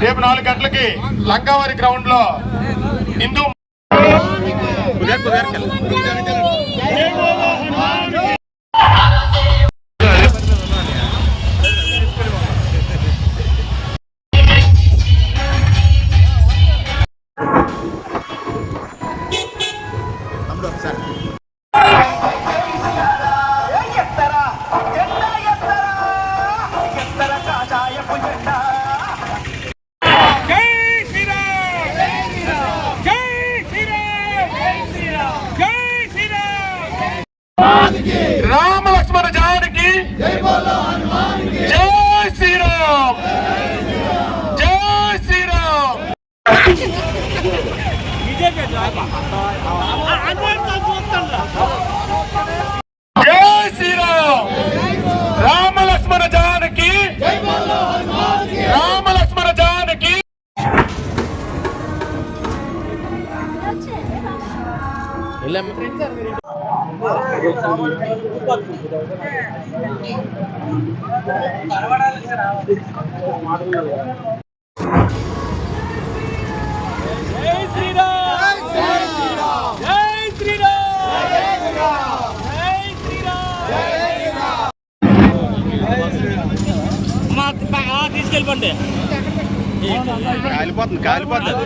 రేపు నాలుగు గంటలకి లంకావారి గ్రౌండ్లో హిందూ మా తీసుకెళ్ళిపోండి. కాలిపోతుంది కాలిపోతుంది.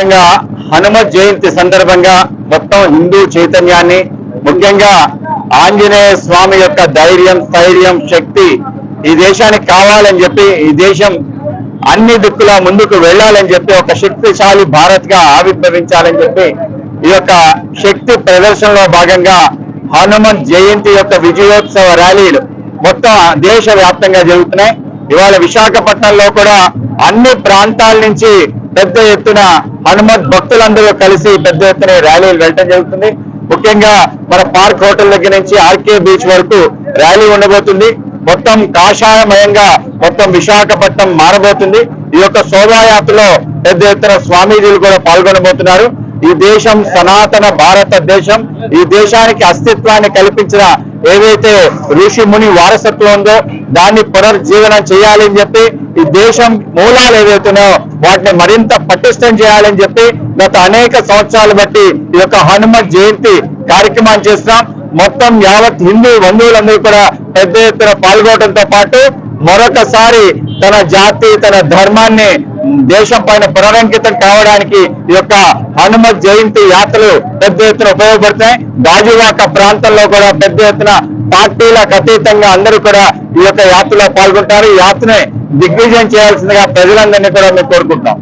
వ్యాప్తంగా హనుమ జయంతి సందర్భంగా మొత్తం హిందూ చైతన్యాన్ని ముఖ్యంగా ఆంజనేయ స్వామి యొక్క ధైర్యం స్థైర్యం శక్తి ఈ దేశానికి కావాలని చెప్పి ఈ దేశం అన్ని దిక్కుల ముందుకు వెళ్ళాలని చెప్పి ఒక శక్తిశాలి భారత్గా ఆవిర్భవించాలని చెప్పి ఈ యొక్క శక్తి ప్రదర్శనలో భాగంగా హనుమన్ జయంతి యొక్క విజయోత్సవ ర్యాలీలు మొత్తం దేశ వ్యాప్తంగా జరుగుతున్నాయి. ఇవాళ విశాఖపట్నంలో కూడా అన్ని ప్రాంతాల నుంచి పెద్ద ఎత్తున హనుమత్ భక్తులందరూ కలిసి పెద్ద ఎత్తున ర్యాలీలు వెళ్ళటం జరుగుతుంది. ముఖ్యంగా మన పార్క్ హోటల్ దగ్గర నుంచి ఆర్కే బీచ్ వరకు ర్యాలీ ఉండబోతుంది. మొత్తం కాషాయమయంగా మొత్తం విశాఖపట్నం మారబోతుంది. ఈ యొక్క శోభాయాత్రలో పెద్ద ఎత్తున స్వామీజీలు కూడా పాల్గొనబోతున్నారు. ఈ దేశం సనాతన భారతదేశం ఈ దేశానికి అస్తిత్వాన్ని కల్పించిన ఏదైతే ఋషి ముని వారసత్వం ఉందో దాన్ని పునర్జీవనం చేయాలని చెప్పి ఈ దేశం మూలాలు ఏవైతున్నాయో వాటిని మరింత పటిష్టం చేయాలని చెప్పి గత అనేక సంవత్సరాలు బట్టి ఈ యొక్క హనుమత్ జయంతి కార్యక్రమాన్ని చేస్తున్నాం మొత్తం యావత్ హిందూ బంధువులందరూ కూడా పెద్ద ఎత్తున పాల్గొనడంతో పాటు మరొకసారి తన జాతి తన ధర్మాన్ని దేశం పైన పునరంకితం కావడానికి ఈ యొక్క హనుమత్ జయంతి యాత్రలు పెద్ద ఎత్తున ఉపయోగపడుతున్నాయి గాజువాక ప్రాంతంలో కూడా పెద్ద ఎత్తున పార్టీలకు అతీతంగా అందరూ కూడా ఈ యొక్క యాత్రలో పాల్గొంటారు. ఈ యాత్రని దిగ్విజయం చేయాల్సిందిగా ప్రజలందరినీ కూడా మేము కోరుకుంటున్నాం.